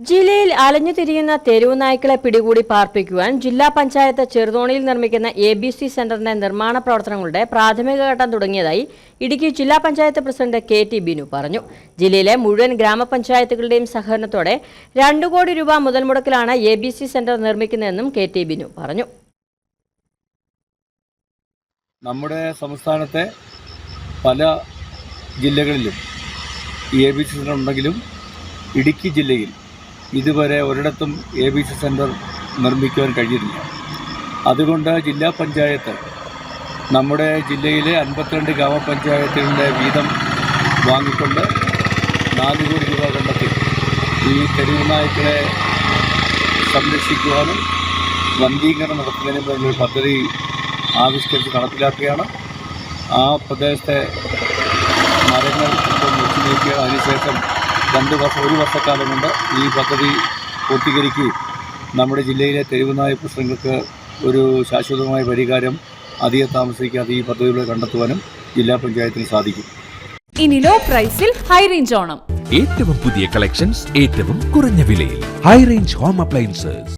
ജില്ലയിൽ അലഞ്ഞു തിരിയുന്ന തെരുവു നായ്ക്കളെ പിടികൂടി പാർപ്പിക്കുവാൻ ജില്ലാ പഞ്ചായത്ത് ചെറുതോണിയിൽ നിർമ്മിക്കുന്ന എ ബി സി സെന്ററിന്റെ നിർമ്മാണ പ്രവർത്തനങ്ങളുടെ പ്രാഥമിക ഘട്ടം തുടങ്ങിയതായി ഇടുക്കി ജില്ലാ panchayat president K T Binu പറഞ്ഞു. ജില്ലയിലെ മുഴുവൻ ഗ്രാമപഞ്ചായത്തുകളുടെയും സഹകരണത്തോടെ രണ്ടു കോടി രൂപ മുതൽ മുടക്കിലാണ് എ ബി സി സെന്റർ നിർമ്മിക്കുന്നതെന്നും കെ ടി ബിനു പറഞ്ഞു. നമ്മുടെ സംസ്ഥാനത്തെ പല ജില്ലകളിലും എ ബി സി സെന്റർ ഉണ്ടെങ്കിലും ഇടുക്കി ജില്ലയിൽ ഇതുവരെ ഒരിടത്തും എ ബി സി സെന്റർ നിർമ്മിക്കുവാൻ കഴിഞ്ഞിട്ടില്ല. അതുകൊണ്ട് ജില്ലാ പഞ്ചായത്ത് നമ്മുടെ ജില്ലയിലെ അൻപത്തിരണ്ട് ഗ്രാമപഞ്ചായത്തുകളുടെ വീതം വാങ്ങിക്കൊണ്ട് നാല് കോടി രൂപ കണ്ടെത്തി. ഈ തെരുവ് നായ്ക്കളെ സംരക്ഷിക്കുവാനും വന്ധീകരണം നടത്തുന്നതിനും വേണ്ടി പദ്ധതി ആവിഷ്കരിച്ച് നടപ്പിലാക്കുകയാണ്. ആ പ്രദേശത്തെ മരങ്ങൾ ഇപ്പം വെച്ചു നീക്കുക അതിനുശേഷം രണ്ട് വർഷം ഒരു വർഷക്കാലം കൊണ്ട് ഈ പദ്ധതി പൂർത്തീകരിക്കുകയും നമ്മുടെ ജില്ലയിലെ തെരുവുനായ പ്രശ്നങ്ങൾക്ക് ഒരു ശാശ്വതമായ പരിഹാരം അധികം താമസിക്കാതെ ഈ പദ്ധതികളെ കണ്ടെത്തുവാനും ജില്ലാ പഞ്ചായത്തിന് സാധിക്കും. ഇനി ലോ പ്രൈസിൽ ഹൈ റേഞ്ച് ഓണം. ഏറ്റവും പുതിയ കളക്ഷൻസ് ഏറ്റവും കുറഞ്ഞ വിലയിൽ ഹൈ റേഞ്ച് ഹോം അപ്ലയൻസസ്